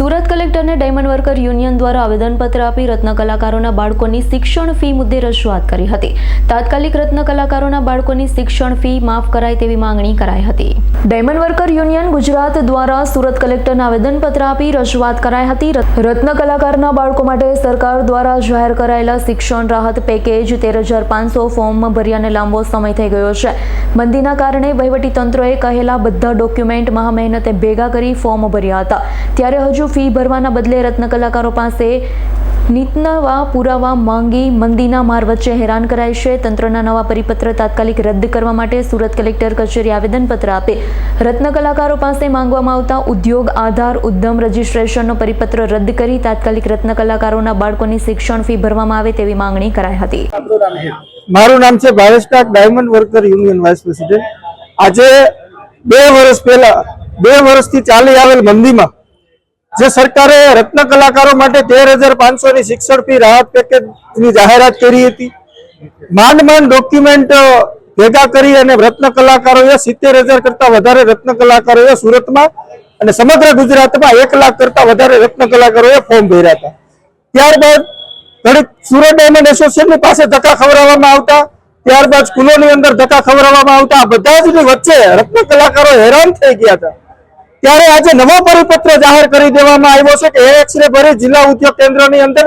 સુરત કલેક્ટરને diamond worker union દ્વારા આવેદનપત્ર આપી રત્ન કલાકારોના બાળકોની શિક્ષણ ફી મુદ્દે રજૂઆત કરી હતી. તાત્કાલિક રત્ન બાળકોની શિક્ષણ ફી માફ કરાય તેવી માંગણી કરાઈ હતી. ડાયમંડ વર્કર યુનિયન ગુજરાત દ્વારા સુરત કલેક્ટરને આવેદનપત્ર આપી રજૂઆત કરાઈ હતી. રત- રત્ન કલાકારના બાળકો માટે સરકાર દ્વારા જાહેર કરાયેલા શિક્ષણ રાહત પેકેજ તેર હજાર પાંચસો ફોર્મ ભર્યાને લાંબો સમય થઈ ગયો છે. મંદીના કારણે વહીવટીતંત્રએ કહેલા બધા ડોક્યુમેન્ટ મહા મહેનતે ભેગા કરી ફોર્મ ભર્યા હતા. ત્યારે હજુ ફી ભરવાના બદલે રત્ન કલાકારો પાસે નીતનવા પુરાવા માંગી મંદીના માર વચ્ચે હેરાન કરાય છે. તંત્રના નવા પરિપત્ર તાત્કાલિક રદ કરવા માટે સુરત કલેક્ટર કચેરી આવેદનપત્ર આપે. રત્ન કલાકારો પાસે માંગવામાં આવતા ઉદ્યોગ આધાર ઉદ્યમ રજિસ્ટ્રેશનનો પરિપત્ર રદ કરી તાત્કાલિક રત્ન કલાકારોના બાળકોની શિક્ષણ ફી ભરવામાં આવે તેવી માંગણી કરાઈ હતી. મારું નામ છે Bhavesh Tak diamond worker union vice president. આજે બે વર્ષ પહેલા બે વર્ષથી ચાલી આવેલ મંદીમાં જે સરકારે રત્ન કલાકારો માટે તેર હજાર પાંચસો ની શિક્ષણ ફી રાહત પેકેજની જાહેરાત કરી હતી. માંડ માંડ ડોક્યુમેન્ટ ભેગા કરી અને રત્ન કલાકારોએ સિત્તેર હજાર કરતા વધારે રત્ન કલાકારોએ સુરતમાં અને સમગ્ર ગુજરાતમાં એક લાખ કરતા વધારે રત્ન કલાકારોએ ફોર્મ ભર્યા હતા. ત્યારબાદ ઘણી સુરત ડાયમંડ એસોસિએશનની પાસે ધક્કા ખવડાવવામાં આવતા. ત્યારબાદ સ્કૂલોની અંદર ધક્કા ખવડાવવામાં આવતા. બધા જ વચ્ચે રત્ન કલાકારો હેરાન થઈ ગયા હતા. ત્યારે આજે નવો પરિપત્ર જાહેર કરી દેવામાં આવ્યો છે કે એક્સરે ભરી જિલ્લા ઉદ્યોગ કેન્દ્રની અંદર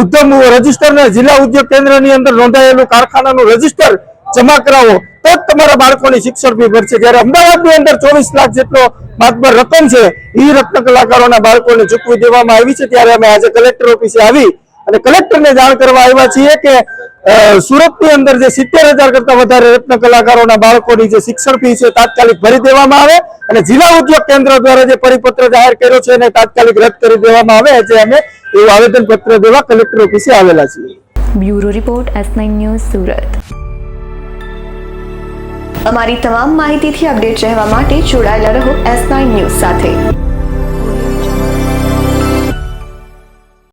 ઉદ્યમ રજિસ્ટર જિલ્લા ઉદ્યોગ કેન્દ્રની અંદર નોંધાયેલું કારખાનાનું રજિસ્ટર જમા કરાવો, તો જ તમારા બાળકોની શિક્ષણ ફી ભરશે. જ્યારે અમદાવાદની અંદર ચોવીસ લાખ જેટલો માતબર રકમ છે એ રત્ન કલાકારોના બાળકોને ચૂકવી દેવામાં આવી છે. ત્યારે અમે આજે કલેક્ટર ઓફિસે આવી અને કલેક્ટરને જાણ કરવા આવ્યા છીએ કે સુરતની અંદર જે સિત્તેર હજાર કરતા વધારે રત્ન કલાકારોના બાળકોની જે શિક્ષણ ફી છે તાત્કાલિક ભરી દેવામાં આવે અને જિલ્લા ઉદ્યોગ કેન્દ્ર દ્વારા જે પરિપત્ર જાહેર કર્યો છે એને તાત્કાલિક રદ કરી દેવામાં આવે. જે અમે એવું આવેદન પત્ર દેવા કલેક્ટર ઓફિસે આવેલા છીએ. Bureau report S news Surat. અમારી તમામ માહિતીથી અપડેટ રહેવા માટે જોડાયેલા રહો એસ ન્યૂઝ સાથે.